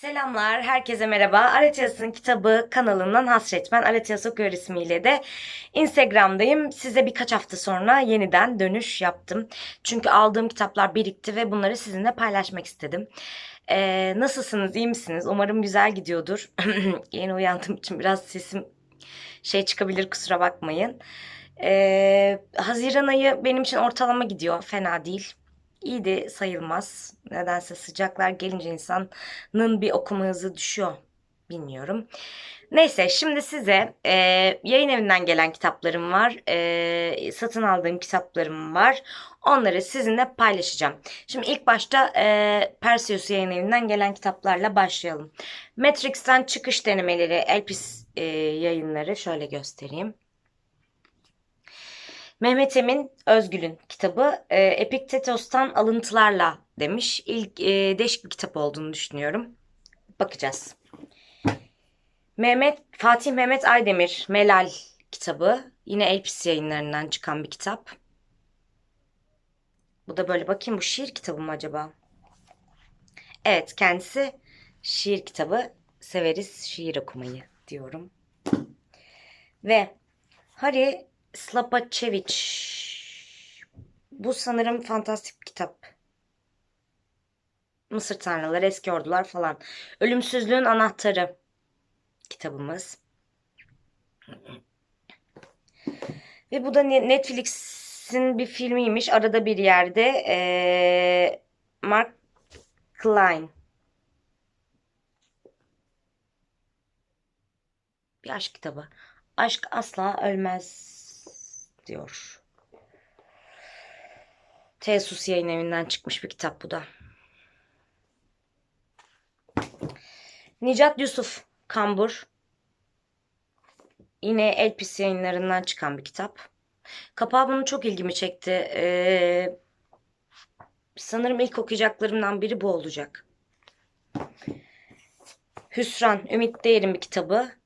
Selamlar, herkese merhaba. Aratiyas'ın kitabı kanalından Hasret. Ben Aratiyas okuyor ismiyle de Instagram'dayım. Size birkaç hafta sonra yeniden dönüş yaptım. Çünkü aldığım kitaplar birikti ve bunları sizinle paylaşmak istedim. Ee, nasılsınız, iyi misiniz? Umarım güzel gidiyordur. Yeni uyandığım için biraz sesim şey çıkabilir, kusura bakmayın. Ee, Haziran ayı benim için ortalama gidiyor, fena değil. İyi de sayılmaz. Nedense sıcaklar gelince insanın bir okuma hızı düşüyor. Bilmiyorum. Neyse şimdi size e, yayın evinden gelen kitaplarım var. E, satın aldığım kitaplarım var. Onları sizinle paylaşacağım. Şimdi ilk başta e, Perseus yayın evinden gelen kitaplarla başlayalım. Matrix'ten çıkış denemeleri Elpis e, yayınları şöyle göstereyim. Mehmet Emin Özgül'ün kitabı e, Epiktetos'tan alıntılarla demiş. İlk e, değişik bir kitap olduğunu düşünüyorum. Bakacağız. Mehmet Fatih Mehmet Aydemir Melal kitabı. Yine Elpis yayınlarından çıkan bir kitap. Bu da böyle bakayım bu şiir kitabı mı acaba? Evet kendisi şiir kitabı. Severiz şiir okumayı diyorum. Ve Harry Slapacevic. Bu sanırım fantastik bir kitap. Mısır Tanrıları, Eski Ordular falan. Ölümsüzlüğün Anahtarı kitabımız. Ve bu da Netflix'in bir filmiymiş. Arada bir yerde. Ee, Mark Klein. Bir aşk kitabı. Aşk asla ölmez diyor. Tesus yayın evinden çıkmış bir kitap bu da. Nicat Yusuf Kambur. Yine Elpis yayınlarından çıkan bir kitap. Kapağı bunu çok ilgimi çekti. Ee, sanırım ilk okuyacaklarımdan biri bu olacak. Hüsran, Ümit Değer'in bir kitabı.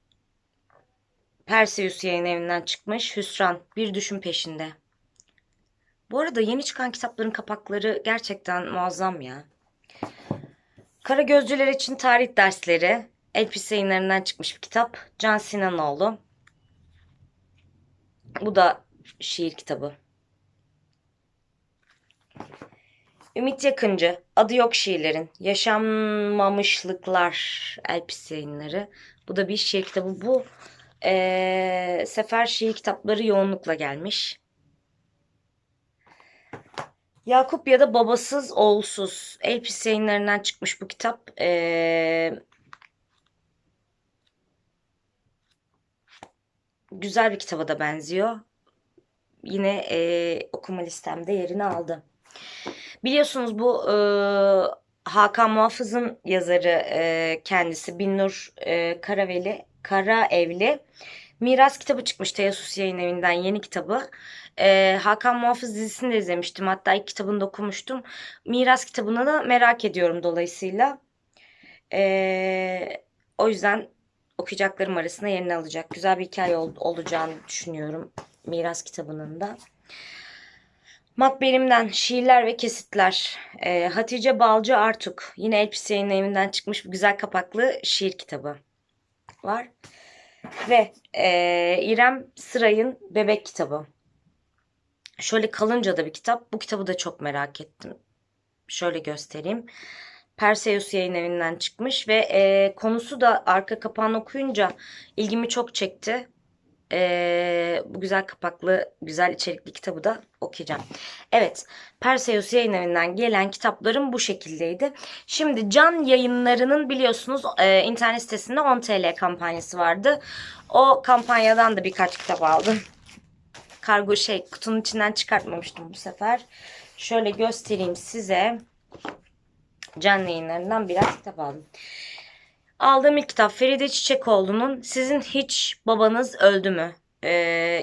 Perseus yayın evinden çıkmış. Hüsran, Bir Düşün Peşinde. Bu arada yeni çıkan kitapların kapakları gerçekten muazzam ya. Kara Gözcüler için tarih dersleri. Elpis yayınlarından çıkmış bir kitap. Can Sinanoğlu. Bu da şiir kitabı. Ümit Yakıncı, Adı Yok Şiirlerin, Yaşanmamışlıklar Elpis yayınları. Bu da bir şiir kitabı. Bu e, sefer şiir kitapları yoğunlukla gelmiş. Yakup ya da Babasız Oğulsuz Elpis yayınlarından çıkmış bu kitap. E, güzel bir kitaba da benziyor. Yine e, okuma listemde yerini aldı. Biliyorsunuz bu e, Hakan Muhafız'ın yazarı e, kendisi Binnur e, Karaveli Kara Evli. Miras kitabı çıkmış Teyasus yayın evinden yeni kitabı. Ee, Hakan Muhafız dizisini de izlemiştim. Hatta ilk kitabını da okumuştum. Miras kitabını da merak ediyorum dolayısıyla. Ee, o yüzden okuyacaklarım arasında yerini alacak. Güzel bir hikaye ol, olacağını düşünüyorum. Miras kitabının da. Makberim'den şiirler ve kesitler. Ee, Hatice Balcı Artuk. Yine Elpis yayın evinden çıkmış bir güzel kapaklı şiir kitabı var. Ve e, İrem Sıray'ın Bebek kitabı. Şöyle kalınca da bir kitap. Bu kitabı da çok merak ettim. Şöyle göstereyim. Perseus yayın evinden çıkmış ve e, konusu da arka kapağını okuyunca ilgimi çok çekti. E, bu güzel kapaklı, güzel içerikli kitabı da okuyacağım. Evet, Perseus yayın evinden gelen kitaplarım bu şekildeydi. Şimdi Can yayınlarının biliyorsunuz e, internet sitesinde 10 TL kampanyası vardı. O kampanyadan da birkaç kitap aldım. Kargo şey kutunun içinden çıkartmamıştım bu sefer. Şöyle göstereyim size. Can yayınlarından biraz kitap aldım. Aldığım ilk kitap Feride Çiçekoğlu'nun Sizin Hiç Babanız Öldü mü? Ee,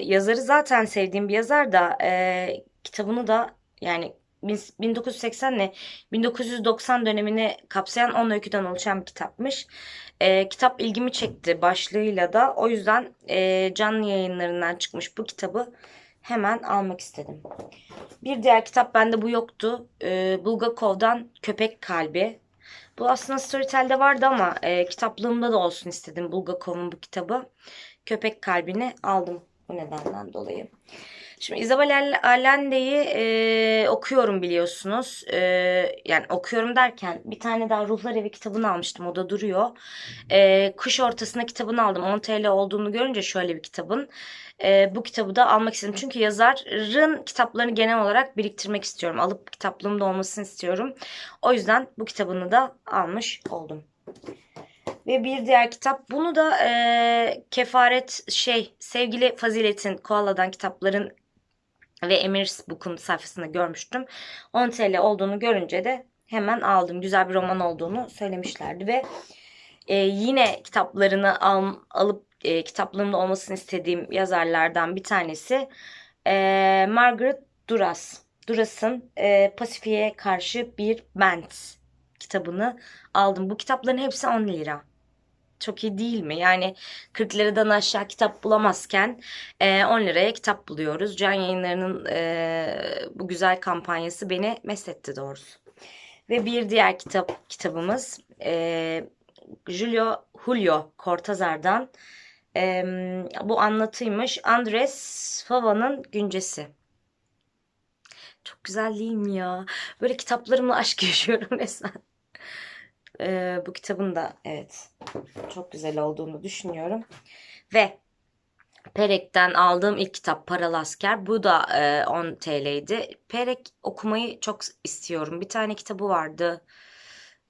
yazarı zaten sevdiğim bir yazar da e, kitabını da yani 1980 ile 1990 dönemini kapsayan 10 öyküden oluşan bir kitapmış. E, kitap ilgimi çekti başlığıyla da. O yüzden e, canlı yayınlarından çıkmış bu kitabı hemen almak istedim. Bir diğer kitap bende bu yoktu. E, Bulgakov'dan Köpek Kalbi. Bu aslında Storytel'de vardı ama e, kitaplığımda da olsun istedim Bulgakov'un bu kitabı. Köpek kalbini aldım bu nedenden dolayı. Şimdi Isabel Allende'yi e, okuyorum biliyorsunuz. E, yani okuyorum derken bir tane daha Ruhlar Evi kitabını almıştım. O da duruyor. E, kış ortasında kitabını aldım. 10 TL olduğunu görünce şöyle bir kitabın. E, bu kitabı da almak istedim. Çünkü yazarın kitaplarını genel olarak biriktirmek istiyorum. Alıp kitaplığımda olmasını istiyorum. O yüzden bu kitabını da almış oldum. Ve bir diğer kitap. Bunu da e, kefaret şey sevgili Fazilet'in Koala'dan kitapların ve Emirs Book'un sayfasında görmüştüm. 10 TL olduğunu görünce de hemen aldım. Güzel bir roman olduğunu söylemişlerdi ve e, yine kitaplarını al, alıp e, kitaplığımda olmasını istediğim yazarlardan bir tanesi e, Margaret Duras. Duras'ın e, Pasifik'e karşı bir band kitabını aldım. Bu kitapların hepsi 10 lira çok iyi değil mi? Yani 40 liradan aşağı kitap bulamazken e, 10 liraya kitap buluyoruz. Can yayınlarının e, bu güzel kampanyası beni mesletti doğrusu. Ve bir diğer kitap kitabımız e, Julio Julio Cortazar'dan e, bu anlatıymış. Andres Fava'nın Güncesi. Çok güzel değil mi ya? Böyle kitaplarımla aşk yaşıyorum resmen. Ee, bu kitabın da evet çok güzel olduğunu düşünüyorum. Ve Perek'ten aldığım ilk kitap Paralı Asker. Bu da e, 10 TL'ydi. Perek okumayı çok istiyorum. Bir tane kitabı vardı.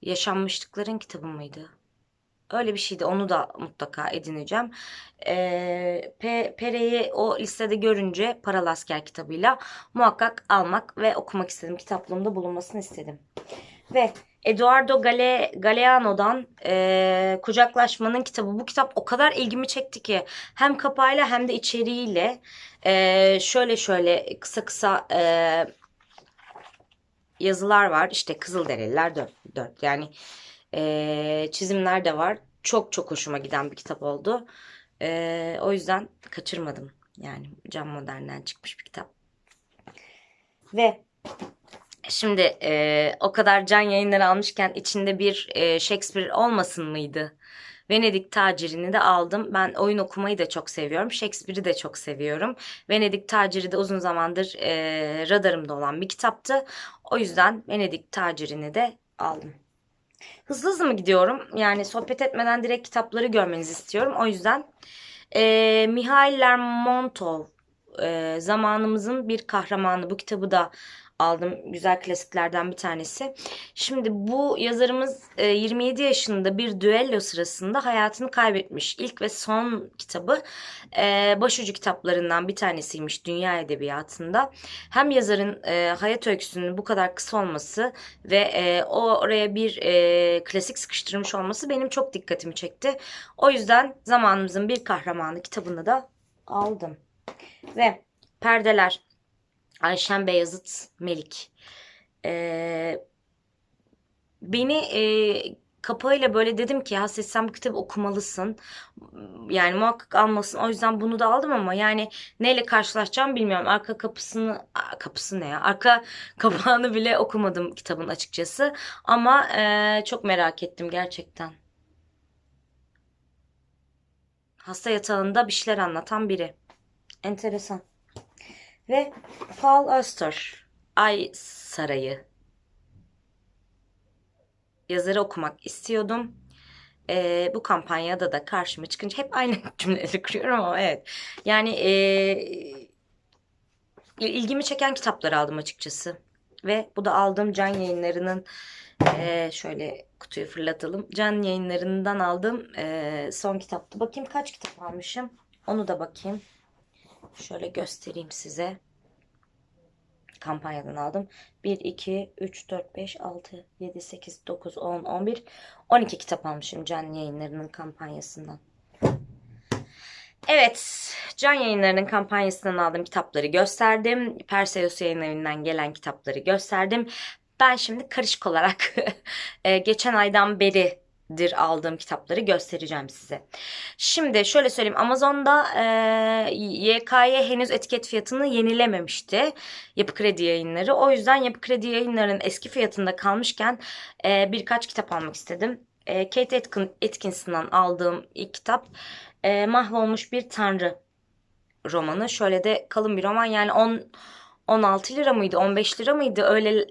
Yaşanmışlıkların kitabı mıydı? Öyle bir şeydi. Onu da mutlaka edineceğim. E, Pe Pere'yi o listede görünce Paralı Asker kitabıyla muhakkak almak ve okumak istedim. Kitaplığımda bulunmasını istedim. Ve Eduardo Gale, Galeano'dan e, Kucaklaşmanın kitabı. Bu kitap o kadar ilgimi çekti ki hem kapağıyla hem de içeriğiyle e, şöyle şöyle kısa kısa e, yazılar var. İşte Kızılderililer dört, dört. yani e, çizimler de var. Çok çok hoşuma giden bir kitap oldu. E, o yüzden kaçırmadım. Yani Can Modern'den çıkmış bir kitap. Ve Şimdi e, o kadar can yayınları almışken içinde bir e, Shakespeare olmasın mıydı? Venedik Taciri'ni de aldım. Ben oyun okumayı da çok seviyorum. Shakespeare'i de çok seviyorum. Venedik Taciri de uzun zamandır e, radarımda olan bir kitaptı. O yüzden Venedik Taciri'ni de aldım. Hızlı hızlı mı gidiyorum? Yani sohbet etmeden direkt kitapları görmenizi istiyorum. O yüzden e, Mihail Lermontov e, zamanımızın bir kahramanı. Bu kitabı da aldım. Güzel klasiklerden bir tanesi. Şimdi bu yazarımız 27 e, yaşında bir düello sırasında hayatını kaybetmiş. İlk ve son kitabı e, başucu kitaplarından bir tanesiymiş dünya edebiyatında. Hem yazarın e, hayat öyküsünün bu kadar kısa olması ve oraya bir klasik sıkıştırmış olması benim çok dikkatimi çekti. O yüzden zamanımızın bir kahramanı kitabını da aldım. Ve perdeler Ayşen Beyazıt Melik. Ee, beni e, kapağıyla böyle dedim ki Hasret sen bu kitabı okumalısın. Yani muhakkak almasın. O yüzden bunu da aldım ama yani neyle karşılaşacağım bilmiyorum. Arka kapısını kapısı ne ya? Arka kapağını bile okumadım kitabın açıkçası. Ama e, çok merak ettim gerçekten. Hasta yatağında bir şeyler anlatan biri. Enteresan. Ve Paul Auster, Ay Sarayı yazarı okumak istiyordum. Ee, bu kampanyada da karşıma çıkınca hep aynı cümleleri kuruyorum ama evet. Yani e, ilgimi çeken kitapları aldım açıkçası. Ve bu da aldığım can yayınlarının e, şöyle kutuyu fırlatalım. Can yayınlarından aldığım e, son kitaptı. Bakayım kaç kitap almışım. Onu da bakayım. Şöyle göstereyim size. Kampanyadan aldım. 1, 2, 3, 4, 5, 6, 7, 8, 9, 10, 11, 12 kitap almışım Can Yayınları'nın kampanyasından. Evet, Can Yayınları'nın kampanyasından aldığım kitapları gösterdim. Perseus Yayın Evi'nden gelen kitapları gösterdim. Ben şimdi karışık olarak e, geçen aydan beri dir aldığım kitapları göstereceğim size. Şimdi şöyle söyleyeyim Amazon'da e, YK'ye henüz etiket fiyatını yenilememişti Yapı Kredi Yayınları. O yüzden Yapı Kredi Yayınları'nın eski fiyatında kalmışken e, birkaç kitap almak istedim. E, Kate Atkin, Atkinson'dan aldığım ilk kitap e, Mahvolmuş Bir Tanrı romanı. Şöyle de kalın bir roman yani 10 16 lira mıydı 15 lira mıydı öyle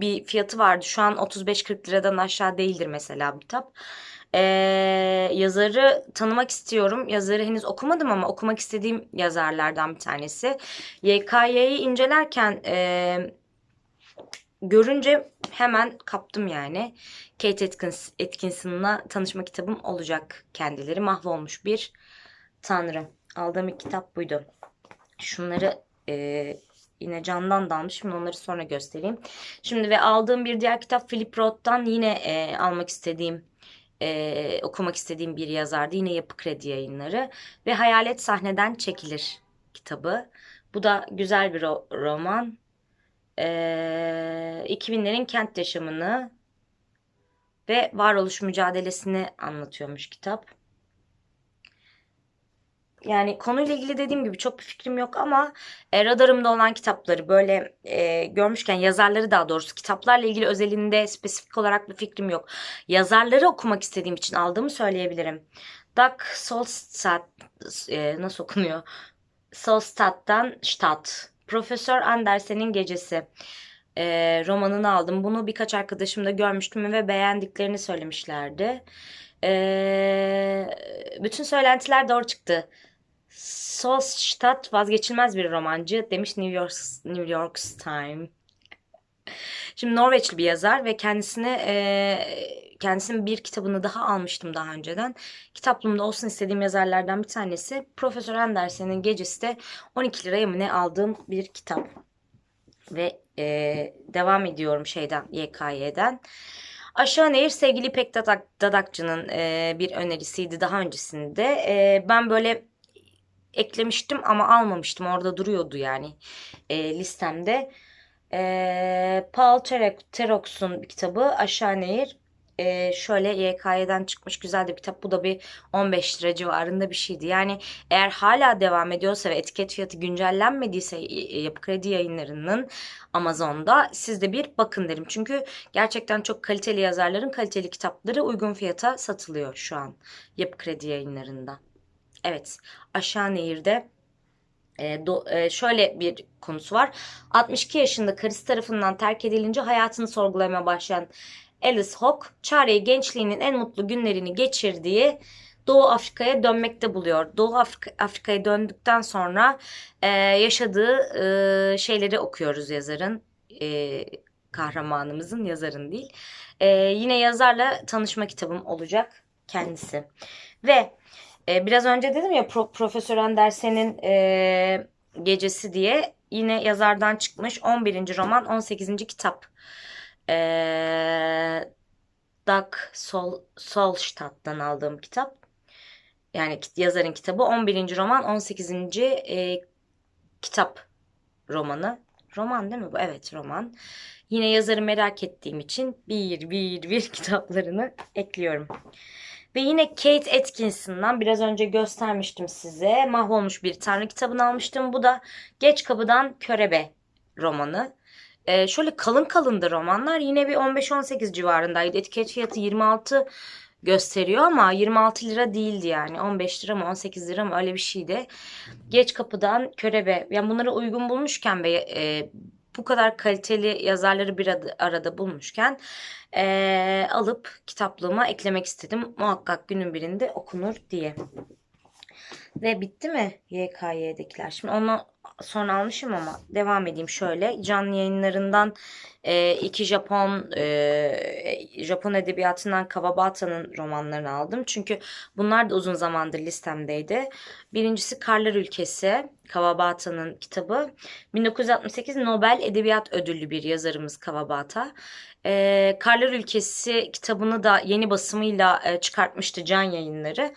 bir fiyatı vardı. Şu an 35-40 liradan aşağı değildir mesela bu kitap. Ee, yazarı tanımak istiyorum. Yazarı henüz okumadım ama okumak istediğim yazarlardan bir tanesi. YKY'yi incelerken e, görünce hemen kaptım yani. Kate Atkins, Atkinson'la tanışma kitabım olacak kendileri. Mahvolmuş bir tanrı. Aldığım ilk kitap buydu. Şunları e, yine candan da almışım. Onları sonra göstereyim. Şimdi ve aldığım bir diğer kitap Philip Roth'tan yine e, almak istediğim e, okumak istediğim bir yazardı. Yine Yapı Kredi yayınları. Ve Hayalet Sahneden Çekilir kitabı. Bu da güzel bir ro- roman. E, 2000'lerin kent yaşamını ve varoluş mücadelesini anlatıyormuş kitap. Yani konuyla ilgili dediğim gibi çok bir fikrim yok ama e, radarımda olan kitapları böyle e, görmüşken yazarları daha doğrusu kitaplarla ilgili özelinde spesifik olarak bir fikrim yok. Yazarları okumak istediğim için aldığımı söyleyebilirim. Doug Solstad e, nasıl okunuyor? Solstad'dan Stadt. Profesör Andersen'in Gecesi e, romanını aldım. Bunu birkaç arkadaşım da görmüştüm ve beğendiklerini söylemişlerdi. E, bütün söylentiler doğru çıktı. Solstadt vazgeçilmez bir romancı demiş New York New York Times. Şimdi Norveçli bir yazar ve kendisine e, kendisinin bir kitabını daha almıştım daha önceden. Kitaplığımda olsun istediğim yazarlardan bir tanesi. Profesör Andersen'in Gecesi de 12 liraya mı ne aldığım bir kitap. Ve e, devam ediyorum şeyden YKY'den. Aşağı Nehir sevgili İpek Dadak, Dadakçı'nın e, bir önerisiydi daha öncesinde. E, ben böyle eklemiştim ama almamıştım. Orada duruyordu yani e, listemde. E, Paul Terox'un kitabı Aşağı Nehir. E, şöyle YKY'den çıkmış güzel de bir kitap. Bu da bir 15 lira civarında bir şeydi. Yani eğer hala devam ediyorsa ve etiket fiyatı güncellenmediyse Yapı Kredi yayınlarının Amazon'da siz de bir bakın derim. Çünkü gerçekten çok kaliteli yazarların kaliteli kitapları uygun fiyata satılıyor şu an Yapı Kredi yayınlarında. Evet aşağı nehirde e, do, e, şöyle bir konusu var. 62 yaşında karısı tarafından terk edilince hayatını sorgulamaya başlayan Alice Hawk, Çare'yi gençliğinin en mutlu günlerini geçirdiği Doğu Afrika'ya dönmekte buluyor. Doğu Afrika, Afrika'ya döndükten sonra e, yaşadığı e, şeyleri okuyoruz yazarın. E, kahramanımızın yazarın değil. E, yine yazarla tanışma kitabım olacak kendisi. Ve e, biraz önce dedim ya Pro, Profesör Andersen'in e, Gecesi diye yine yazardan çıkmış 11. roman 18. kitap. E, Doug Sol, Solstad'dan aldığım kitap. Yani yazarın kitabı 11. roman 18. E, kitap romanı. Roman değil mi bu? Evet roman. Yine yazarı merak ettiğim için bir bir bir kitaplarını ekliyorum. Ve yine Kate Atkinson'dan biraz önce göstermiştim size. Mahvolmuş bir Tanrı kitabını almıştım. Bu da Geç Kapıdan Körebe romanı. Ee, şöyle kalın kalındı romanlar. Yine bir 15-18 civarındaydı. Etiket fiyatı 26 gösteriyor ama 26 lira değildi yani. 15 lira mı 18 lira mı öyle bir şeydi. Geç Kapıdan Körebe. Yani bunları uygun bulmuşken ve e, bu kadar kaliteli yazarları bir arada bulmuşken e, alıp kitaplığıma eklemek istedim. Muhakkak günün birinde okunur diye. Ve bitti mi YKY'dekiler? Şimdi onu sonra almışım ama devam edeyim şöyle. Canlı yayınlarından e, iki Japon e, Japon edebiyatından Kawabata'nın romanlarını aldım. Çünkü bunlar da uzun zamandır listemdeydi. Birincisi Karlar Ülkesi Kawabata'nın kitabı. 1968 Nobel Edebiyat Ödüllü bir yazarımız Kawabata. E, Karlar Ülkesi kitabını da yeni basımıyla e, çıkartmıştı Can Yayınları.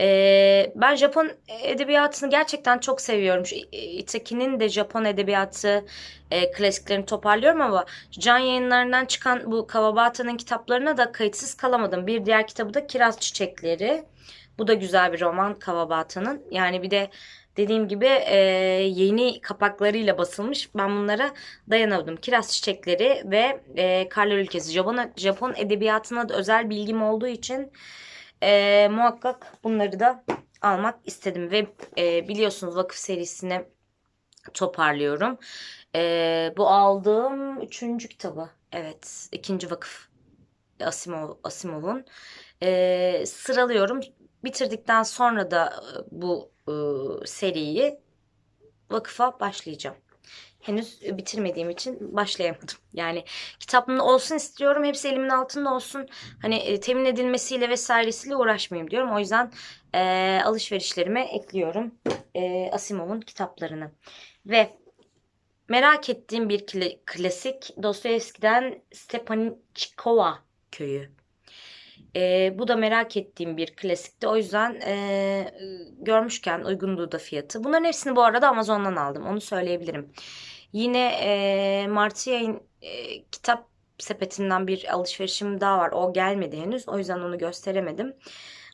Ee, ben Japon edebiyatını gerçekten çok seviyorum. Itaki'nin de Japon edebiyatı e, klasiklerini toparlıyorum ama Can yayınlarından çıkan bu Kawabata'nın kitaplarına da kayıtsız kalamadım. Bir diğer kitabı da Kiraz Çiçekleri. Bu da güzel bir roman Kawabata'nın. Yani bir de dediğim gibi e, yeni kapaklarıyla basılmış. Ben bunlara dayanamadım. Kiraz Çiçekleri ve e, Karlar Ülkesi. Japon, Japon edebiyatına da özel bilgim olduğu için e, muhakkak bunları da almak istedim. Ve e, biliyorsunuz vakıf serisini toparlıyorum. E, bu aldığım üçüncü kitabı. Evet ikinci vakıf Asimov, Asimov'un. E, sıralıyorum. Bitirdikten sonra da bu seriyi vakıfa başlayacağım. Henüz bitirmediğim için başlayamadım. Yani kitabımın olsun istiyorum. Hepsi elimin altında olsun. Hani e, temin edilmesiyle vesairesiyle uğraşmayayım diyorum. O yüzden e, alışverişlerime ekliyorum e, Asimov'un kitaplarını. Ve merak ettiğim bir klasik Dostoyevski'den Stepanchikova köyü. E, bu da merak ettiğim bir klasikti. O yüzden e, görmüşken uygunluğu da fiyatı. Bunların hepsini bu arada Amazon'dan aldım. Onu söyleyebilirim. Yine e, Martı yayın e, kitap sepetinden bir alışverişim daha var. O gelmedi henüz. O yüzden onu gösteremedim.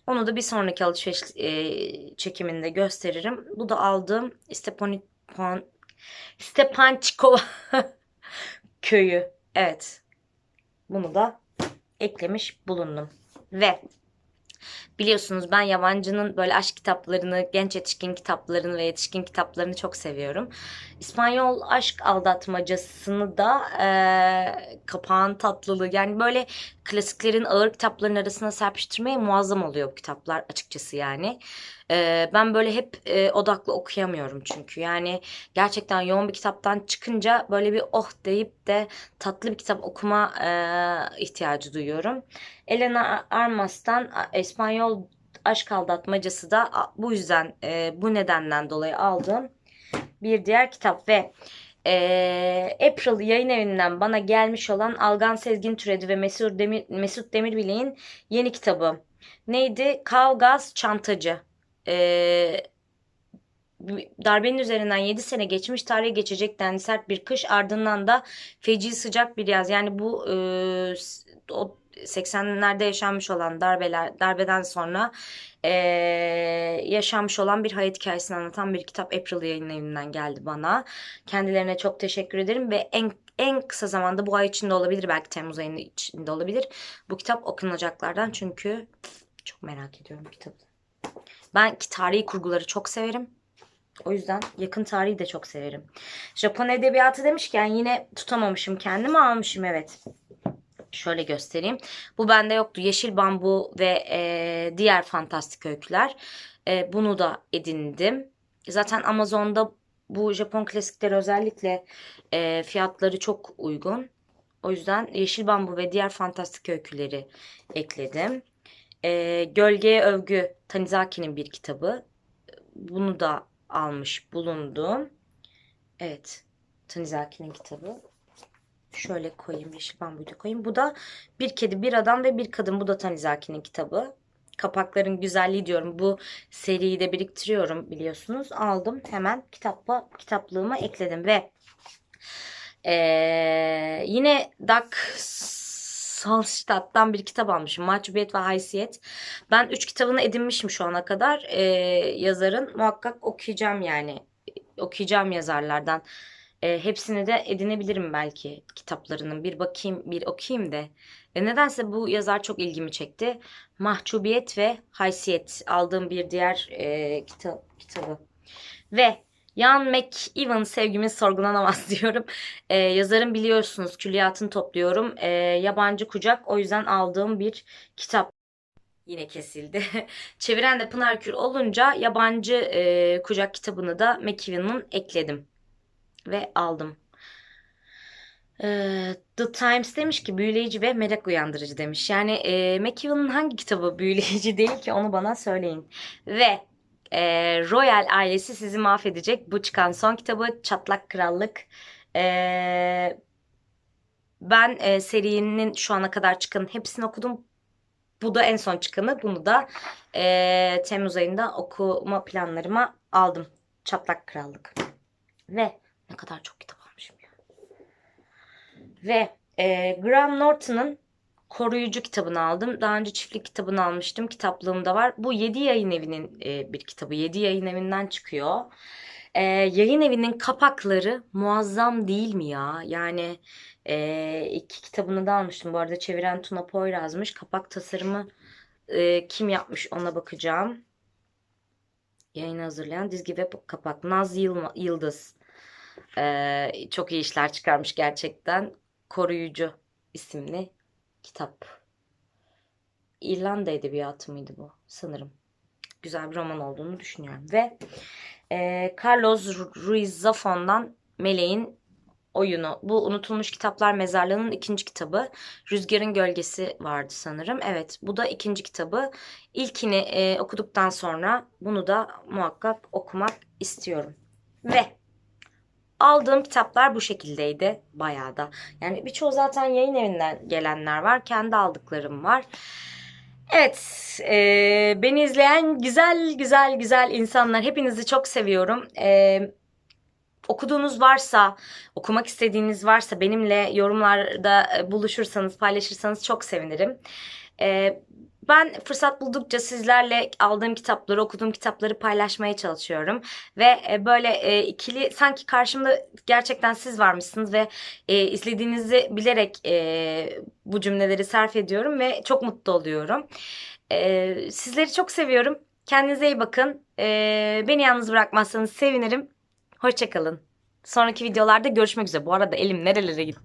Onu da bir sonraki alışveriş e, çekiminde gösteririm. Bu da aldığım Stepan Stepançikova köyü. Evet. Bunu da eklemiş bulundum. Ve Biliyorsunuz ben yabancının böyle aşk kitaplarını, genç yetişkin kitaplarını ve yetişkin kitaplarını çok seviyorum. İspanyol aşk aldatmacasını da e, kapağın tatlılığı yani böyle klasiklerin ağır kitapların arasına serpiştirmeye muazzam oluyor bu kitaplar açıkçası yani. E, ben böyle hep e, odaklı okuyamıyorum çünkü yani gerçekten yoğun bir kitaptan çıkınca böyle bir oh deyip de tatlı bir kitap okuma e, ihtiyacı duyuyorum. Elena Armas'tan İspanyol aşk aldatmacası da bu yüzden e, bu nedenden dolayı aldığım bir diğer kitap ve e, April yayın evinden bana gelmiş olan Algan Sezgin Türedi ve Mesut, Demir, Mesut Demirbileğin yeni kitabı. Neydi? Kavgaz Çantacı. E, darbenin üzerinden 7 sene geçmiş tarihe geçecek dendi sert bir kış ardından da feci sıcak bir yaz. Yani bu e, o 80'lerde yaşanmış olan darbeler darbeden sonra e, yaşanmış olan bir hayat hikayesini anlatan bir kitap April yayın evinden geldi bana. Kendilerine çok teşekkür ederim ve en en kısa zamanda bu ay içinde olabilir belki Temmuz ayının içinde olabilir. Bu kitap okunacaklardan çünkü çok merak ediyorum kitabı. Ben tarihi kurguları çok severim. O yüzden yakın tarihi de çok severim. Japon edebiyatı demişken yine tutamamışım kendimi almışım evet. Şöyle göstereyim. Bu bende yoktu. Yeşil Bambu ve e, diğer fantastik öyküler. E, bunu da edindim. Zaten Amazon'da bu Japon klasikleri özellikle e, fiyatları çok uygun. O yüzden Yeşil Bambu ve diğer fantastik öyküleri ekledim. E, Gölgeye Övgü Tanizaki'nin bir kitabı. Bunu da almış bulundum. Evet. Tanizaki'nin kitabı. Şöyle koyayım. Yeşil bambuyu koyayım. Bu da Bir Kedi, Bir Adam ve Bir Kadın. Bu da Tanizaki'nin kitabı. Kapakların güzelliği diyorum. Bu seriyi de biriktiriyorum biliyorsunuz. Aldım. Hemen kitapla, kitaplığıma ekledim ve ee, yine Dak Salstadt'tan bir kitap almışım. Mahcubiyet ve Haysiyet. Ben üç kitabını edinmişim şu ana kadar. Ee, yazarın muhakkak okuyacağım yani. Okuyacağım yazarlardan. E, hepsini de edinebilirim belki kitaplarının. Bir bakayım, bir okuyayım de. E, nedense bu yazar çok ilgimi çekti. Mahcubiyet ve Haysiyet aldığım bir diğer e, kitap, kitabı. Ve Yan McEwan sevgimiz sorgulanamaz diyorum. E, yazarın biliyorsunuz külliyatını topluyorum. E, yabancı kucak o yüzden aldığım bir kitap. Yine kesildi. Çeviren de Pınar Kür olunca yabancı e, kucak kitabını da McEwan'ın ekledim ve aldım. Ee, The Times demiş ki büyüleyici ve merak uyandırıcı demiş. Yani e, McEwan'ın hangi kitabı büyüleyici değil ki onu bana söyleyin. Ve e, Royal ailesi sizi mahvedecek. Bu çıkan son kitabı Çatlak Krallık. E, ben e, serinin şu ana kadar çıkan hepsini okudum. Bu da en son çıkanı. Bunu da e, Temmuz ayında okuma planlarıma aldım. Çatlak Krallık. Ve ne kadar çok kitap almışım ya. Ve e, Graham Norton'ın Koruyucu kitabını aldım. Daha önce çiftlik kitabını almıştım. Kitaplığımda var. Bu 7 yayın evinin e, bir kitabı. 7 yayın evinden çıkıyor. E, yayın evinin kapakları muazzam değil mi ya? Yani e, iki kitabını da almıştım. Bu arada çeviren Tuna Poyraz'mış. Kapak tasarımı e, kim yapmış ona bakacağım. Yayını hazırlayan dizgi ve kapak. Naz Yıldız. E, çok iyi işler çıkarmış gerçekten. Koruyucu isimli kitap. İrlanda edebiyatı mıydı bu? Sanırım. Güzel bir roman olduğunu düşünüyorum. Ve e, Carlos Ruiz Zafon'dan Meleğin Oyunu. Bu Unutulmuş Kitaplar Mezarlığı'nın ikinci kitabı. Rüzgarın Gölgesi vardı sanırım. Evet bu da ikinci kitabı. İlkini e, okuduktan sonra bunu da muhakkak okumak istiyorum. Ve aldığım kitaplar bu şekildeydi. Bayağı da. Yani birçoğu zaten yayın evinden gelenler var. Kendi aldıklarım var. Evet, e, beni izleyen güzel güzel güzel insanlar hepinizi çok seviyorum. E, okuduğunuz varsa, okumak istediğiniz varsa benimle yorumlarda buluşursanız, paylaşırsanız çok sevinirim. E, ben fırsat buldukça sizlerle aldığım kitapları, okuduğum kitapları paylaşmaya çalışıyorum. Ve e, böyle e, ikili, sanki karşımda gerçekten siz varmışsınız ve e, izlediğinizi bilerek bu cümleleri sarf ediyorum ve çok mutlu oluyorum. Sizleri çok seviyorum. Kendinize iyi bakın. Beni yalnız bırakmazsanız sevinirim. Hoşçakalın. Sonraki videolarda görüşmek üzere. Bu arada elim nerelere gitti?